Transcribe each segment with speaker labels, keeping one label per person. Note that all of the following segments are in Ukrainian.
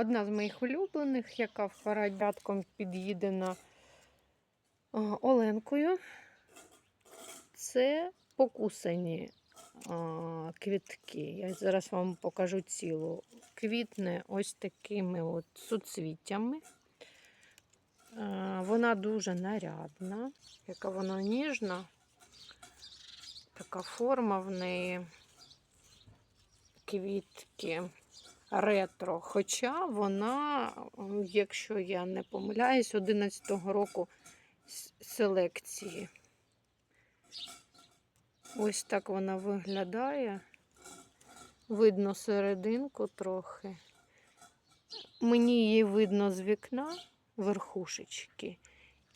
Speaker 1: Одна з моїх улюблених, яка в парадятком під'їдена Оленкою. Це покусані квітки. Я зараз вам покажу цілу. Квітне ось такими от суцвіттями. Вона дуже нарядна, яка вона ніжна. Така форма в неї квітки ретро. Хоча вона, якщо я не помиляюсь, 11-го року селекції. Ось так вона виглядає. Видно серединку трохи. Мені її видно з вікна верхушечки.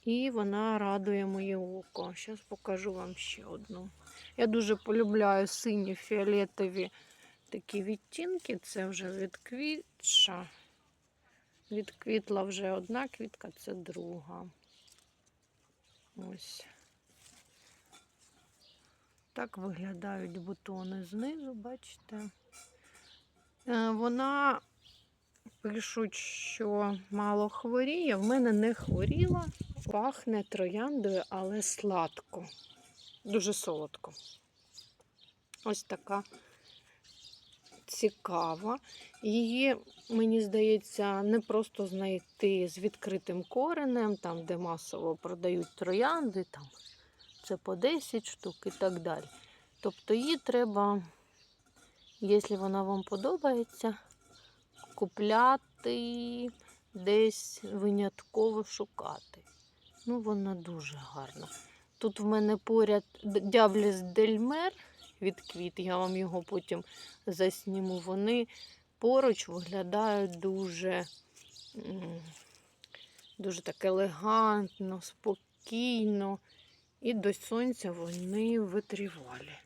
Speaker 1: І вона радує моє око. Зараз покажу вам ще одну. Я дуже полюбляю сині фіолетові такі відтінки. Це вже відквітша. Відквітла вже одна квітка, це друга. Ось. Так виглядають бутони знизу, бачите. Е, Вона пишуть, що мало хворіє. В мене не хворіла. Пахне трояндою, але сладко. Дуже солодко. Ось така цікава. Її, мені здається, не просто знайти з відкритим коренем, там, де масово продають троянди, там це по 10 штук і так далі. Тобто її треба, якщо вона вам подобається, купляти десь винятково шукати. Ну, вона дуже гарна. Тут в мене поряд Д- Дябліс Дельмер від квіт, я вам його потім засніму. Вони поруч виглядають дуже, дуже так елегантно, спокійно. І до сонця вони витривалі.